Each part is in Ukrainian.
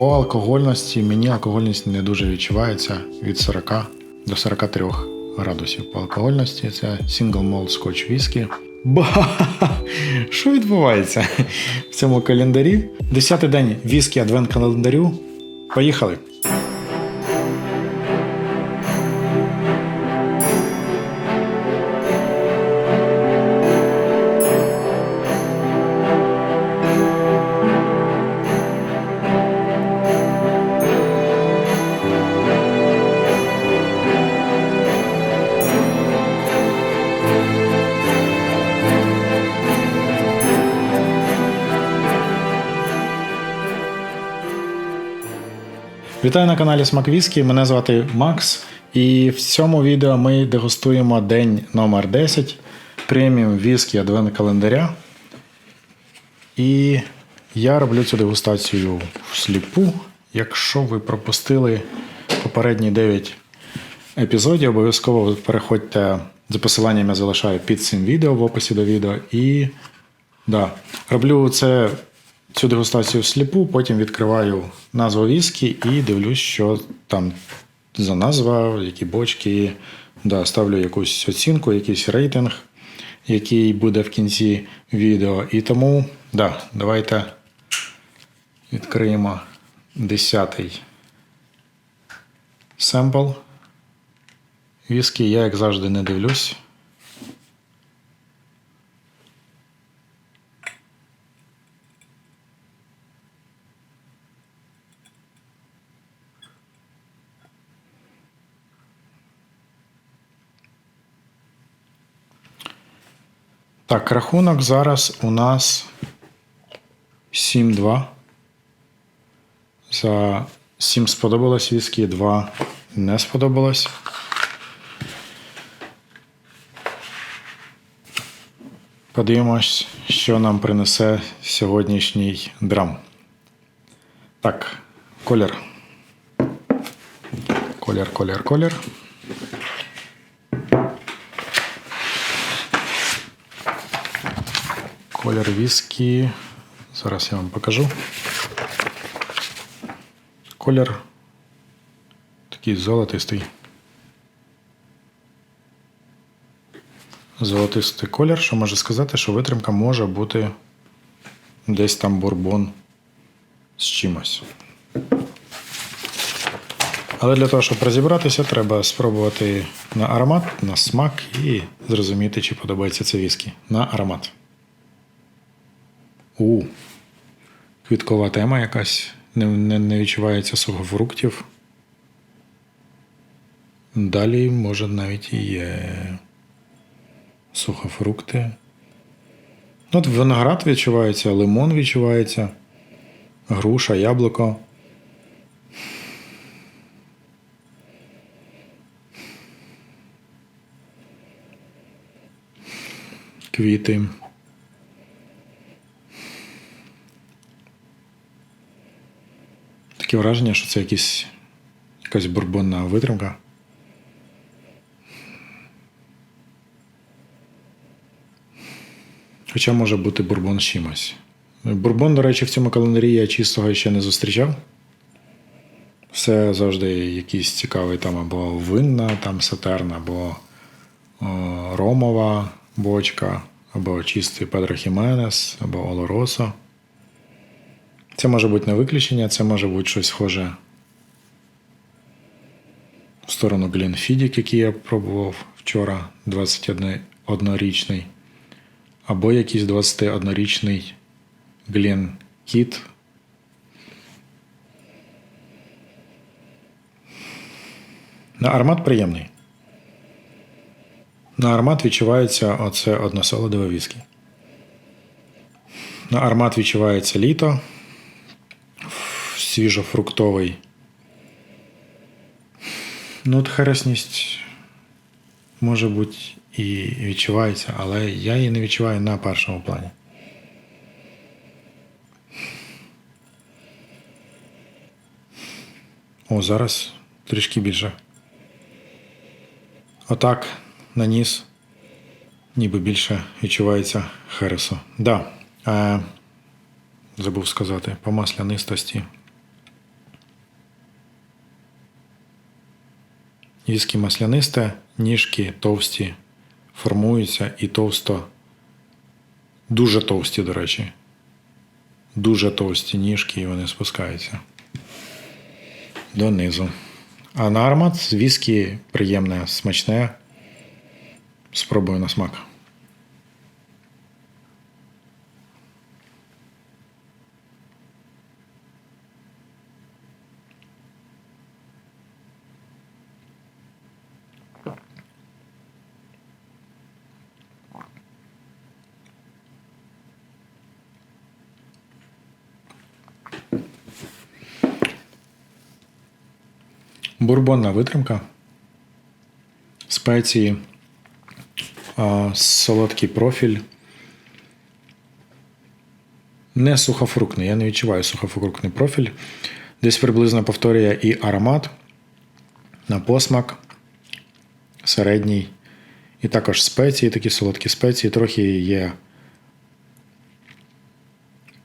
По алкогольності мені алкогольність не дуже відчувається від 40 до 43 градусів. По алкогольності це Single Malt Scotch Whisky. Ба! Що відбувається в цьому календарі? Десятий день віскі адвент календарю. Поїхали! Вітаю на каналі Смак Віскі. Мене звати Макс. І в цьому відео ми дегустуємо день номер 10 преміум віскі адвент календаря. І я роблю цю дегустацію всліпу. Якщо ви пропустили попередні 9 епізодів, обов'язково переходьте за посиланням я залишаю під цим відео в описі до відео. І да, роблю це цю дегустацію всліпу, потім відкриваю назву віскі і дивлюсь, що там за назва, які бочки. Да, ставлю якусь оцінку, якийсь рейтинг, який буде в кінці відео. І тому, да, давайте відкриємо 10-й семпл. Віскі я, як завжди, не дивлюсь. Так, рахунок зараз у нас 7-2. За 7 сподобалось віскі, 2 не сподобалось. Подивимось, що нам принесе сьогоднішній драм. Так, колір. Колір, колір, колір. Колір віскі. Зараз я вам покажу. Колір такий золотистий. Золотистий колір, що може сказати, що витримка може бути десь там бурбон з чимось. Але для того, щоб розібратися, треба спробувати на аромат, на смак і зрозуміти, чи подобається це віскі. На аромат. У. Квіткова тема якась. Не, не, не відчувається сухофруктів. Далі, може, навіть і є сухофрукти. Ну, От виноград відчувається, лимон відчувається, груша, яблуко. Квіти. Таке враження, що це якісь, якась бурбонна витримка. Хоча може бути бурбон з чимось. Бурбон, до речі, в цьому календарі я чистого ще не зустрічав. Все завжди якийсь цікавий там або винна, там сатерна, або о, ромова бочка, або чистий Педро Хіменес, або Олоросо. Це може бути не виключення, це може бути щось схоже в сторону Глінфідік, який я пробував вчора, 21-річний. Або якийсь 21-річний Глін Кіт. На аромат приємний. На аромат відчувається оце односолодове віскі. На аромат відчувається літо, свіжофруктовий. Ну, от хересність може бути і відчувається, але я її не відчуваю на першому плані. О, зараз трішки більше. Отак, на ніс, ніби більше відчувається хересу. Да. Е, забув сказати, по маслянистості Віскі маслянисте, ніжки товсті формуються і товсто. Дуже товсті, до речі. Дуже товсті ніжки, і вони спускаються донизу. А на аромат віскі приємне, смачне. Спробую на смак. Бурбонна витримка. Спеції, солодкий профіль. Не сухофруктний. Я не відчуваю сухофруктний профіль. Десь приблизно повторює і аромат на посмак, середній. І також спеції, такі солодкі спеції. Трохи є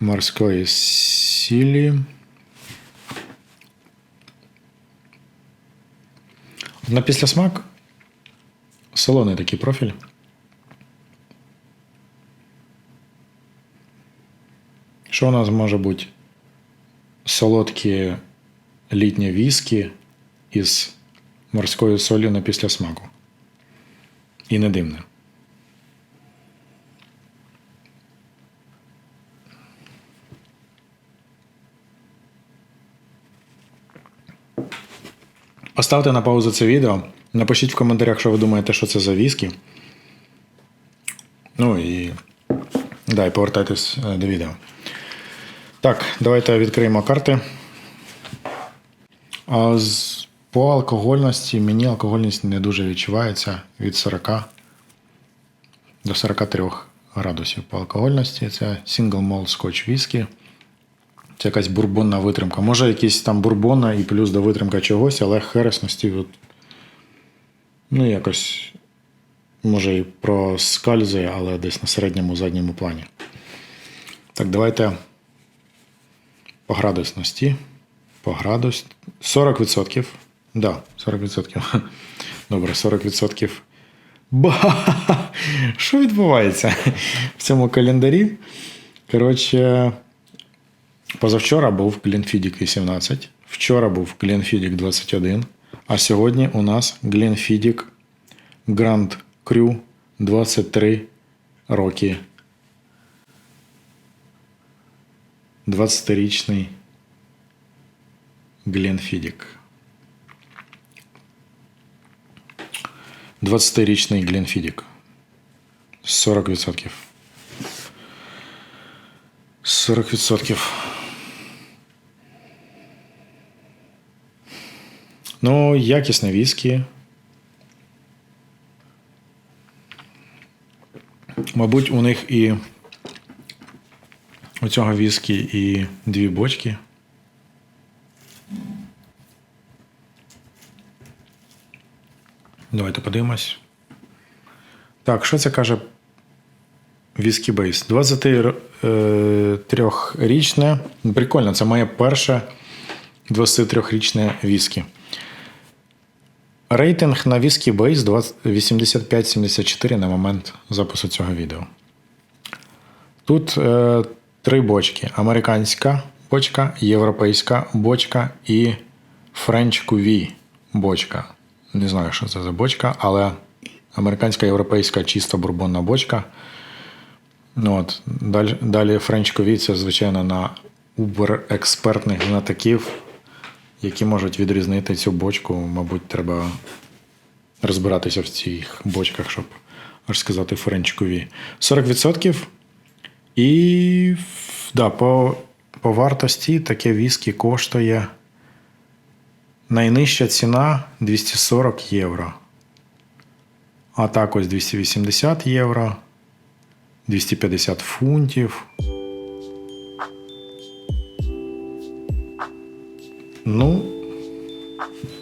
морської сілі. На післясмак солоний такий профіль. Що у нас може бути? Солодкі літні віскі із морською солью на післясмаку. І не димне. Поставте на паузу це відео. Напишіть в коментарях, що ви думаєте, що це за віскі. Ну і да, повертайтесь е, до відео. Так, давайте відкриємо карти. По алкогольності мені алкогольність не дуже відчувається від 40 до 43 градусів по алкогольності. Це Single Malt Scotch Whisky. Це якась бурбонна витримка. Може, якісь там бурбона і плюс до витримка чогось, але хересності, от, ну, якось, може, і проскальзує, але десь на середньому задньому плані. Так, давайте по градусності. По градус. 40%. Да, 40%. Добре, 40%. Ба! Що відбувається в цьому календарі? Коротше. Позавчора був Glenfiddich 18, вчора був Glenfiddich 21, а сьогодні у нас Glenfiddich Grand Cru 23 роки. 20-річний Glenfiddich. 20-річний Glenfiddich. 40%. 40%. Ну, якісне віскі. Мабуть, у них і у цього віскі і дві бочки. Давайте подивимось. Так, що це каже Віскі Бейс? 23-річне. Прикольно, це моє перше 23-річне віскі. Рейтинг на Whisky Base 85-74 на момент запису цього відео. Тут е, три бочки: американська бочка, європейська бочка і French Cuvée бочка. Не знаю, що це за бочка, але американська європейська чиста бурбонна бочка. Ну, от, Далі, далі French Cuvée це, звичайно, на убер-експертних знатоків які можуть відрізнити цю бочку. Мабуть, треба розбиратися в цих бочках, щоб аж сказати френчкові. 40%. І да, по, по вартості таке віскі коштує найнижча ціна 240 євро. А так ось 280 євро, 250 фунтів. Ну,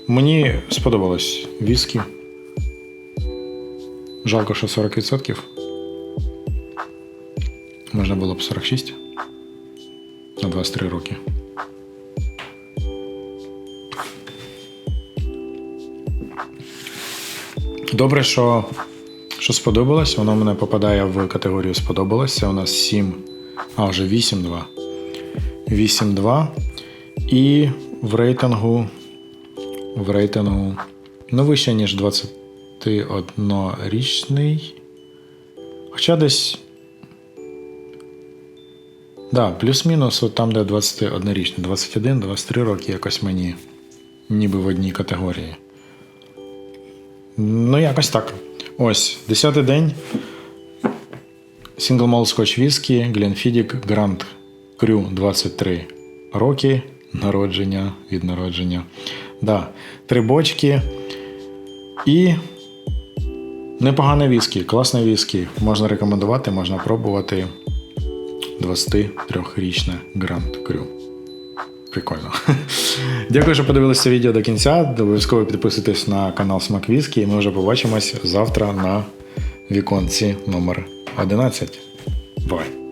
мені сподобалось віскі. Жалко, що 40%. Можна було б 46 на 23 роки. Добре, що, що сподобалось. Воно мене попадає в категорію сподобалось. Це у нас 7, а вже 8-2. 8-2. І в рейтингу. В рейтингу. Ну, вище, ніж 21-річний. Хоча десь. Да, плюс-мінус, от там, де 21-річний, 21-23 роки якось мені ніби в одній категорії. Ну, якось так. Ось, 10-й день. Single Malt Scotch Whisky, Glenfiddich Grand Cru 23 роки. Народження від народження. Да, три бочки. І непогане віскі, класне віскі. Можна рекомендувати, можна пробувати. 23-річне Grand Cru. Прикольно. Дякую, що подивилися відео до кінця. Обов'язково підписуйтесь на канал Смак Віскі, і ми вже побачимось завтра на віконці номер 11. Бай!